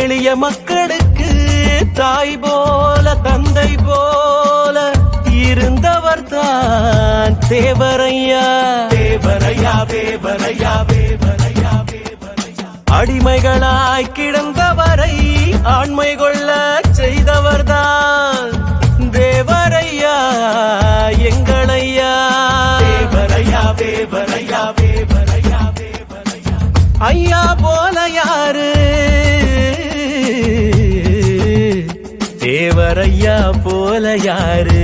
எளிய மக்களுக்கு தாய் போல தந்தை போல இருந்தவர் தான் தேவரையா. தேவரையா தேவரையா தேவரையா அடிமைகளாய் கிடந்தவரை ஆண்மை கொள்ள தேவரையா போல யாரு?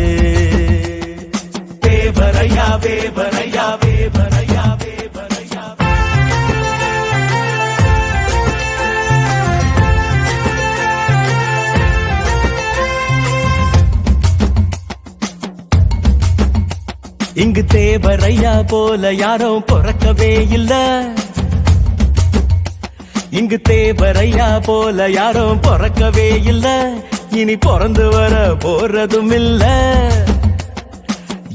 தேவரையா தேவரையா தேவரையா தேவரையா இங்கு தேவரையா போல யாரும் பிறக்கவே இல்ல. இங்கு தேவரையா போல யாரும் பிறக்கவே இல்ல. இனி பிறந்து வர போறதும் இல்ல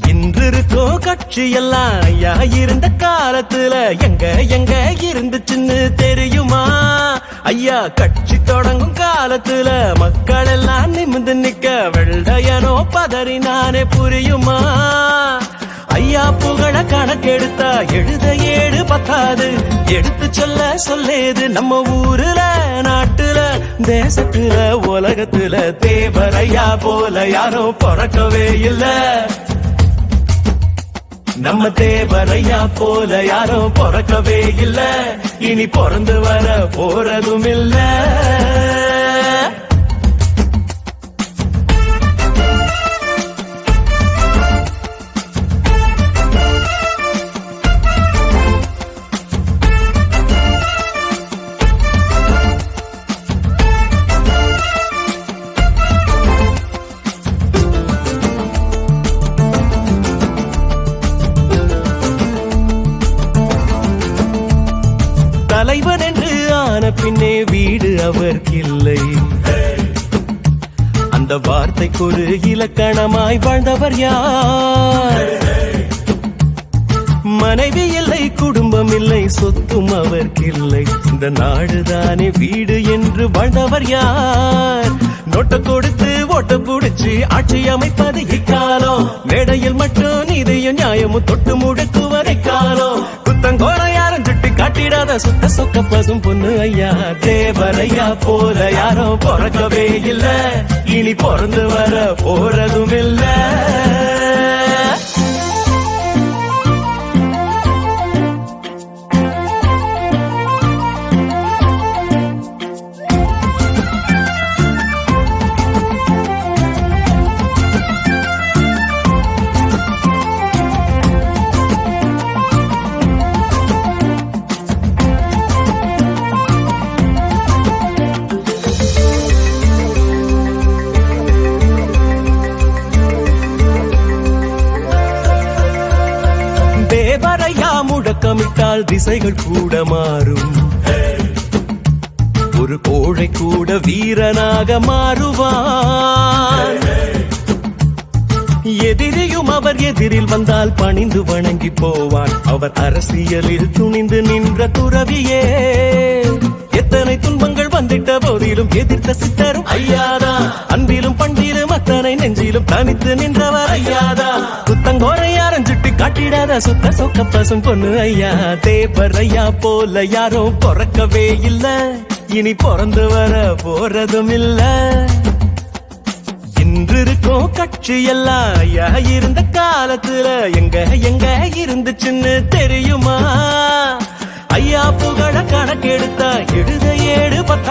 இன்று இருக்கோம் கட்சி எல்லாம் ஐயா இருந்த காலத்துல எங்க எங்க இருந்துச்சுன்னு தெரியுமா? ஐயா கட்சி தொடங்கும் காலத்துல மக்கள் எல்லாம் நிமிந்து நிக்க வெள்ளையனோ பதறினானே புரியுமா? ஐயா புகழ கணக்கெடுத்தா எழுத ஏடு பத்தாது. எடுத்து சொல்ல சொல்லேது நம்ம ஊருல நாட்டுல. தேசத்துல உலகத்துல தேவரையா போல யாரும் பிறக்கவே இல்ல. நம்ம தேவரையா போல யாரும் பிறக்கவே இல்ல. இனி பிறந்து வர போறதும் இல்லை பின்னே வீடு அவர்க்கில்லை. அந்த வார்த்தைக்கு ஒரு இலக்கணமாய் வாழ்ந்தவர் யார்? மனைவி இல்லை குடும்பம் இல்லை சொத்தும் அவர்க்கில்லை. இந்த நாடுதானே வீடு என்று வாழ்ந்தவர் யார்? நோட்ட கொடுத்து ஓட்ட புடிச்சு ஆட்சி அமைப்பது இக்காலம். மேடையில் மட்டும் நீதியும் நியாயமும் தொட்டு முடுக்குவரை காட்டிடாத சுத்த சொக்க பசும் பொண்ணு ஐயா. தேவரையா போல யாரும் பிறக்கவே இல்ல. இனி பிறந்து வர போறதும் இல்லை. தேவரையா முழக்கமிட்டால் திசைகள் கூட மாறும். ஒரு கோழை கூட வீரனாக மாறுவான். எதிரியும் அவர் எதிரில் வந்தால் பணிந்து வணங்கி போவான். அவர் அரசியலில் துணிந்து நின்ற துறவியே. எத்தனை துன்பங்கள் வந்திட்ட போதிலும் எதிர்த்த சித்தரும் ஐயாதா அன்பிலும் பண்டிலும் அத்தனை நெஞ்சிலும் தனித்து நின்றவர் ஐயாதா காட்டிடாத சுத்த சொக்க பசும் பொண்ணு ஐயா. தேவர் ஐயா போல யாரும் பிறக்கவே இல்ல. இனி பிறந்து வர போறதும் இல்ல. இன்று இருக்கும் கட்சி எல்லாம் ஐயா இருந்த காலத்துல எங்க எங்க இருந்துச்சுன்னு தெரியுமா? ஐயா புகழ கணக்கெடுத்தா எழுத ஏடு பத்து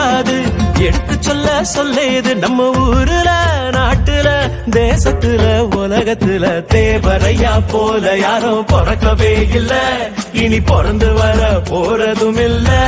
எடுத்து சொல்ல சொல்லேது நம்ம ஊருல நாட்டுல தேசத்துல உலகத்துல தேவரையா போல யாரும் பிறக்கவே இல்ல. இனி பிறந்து வர போறதும் இல்லை.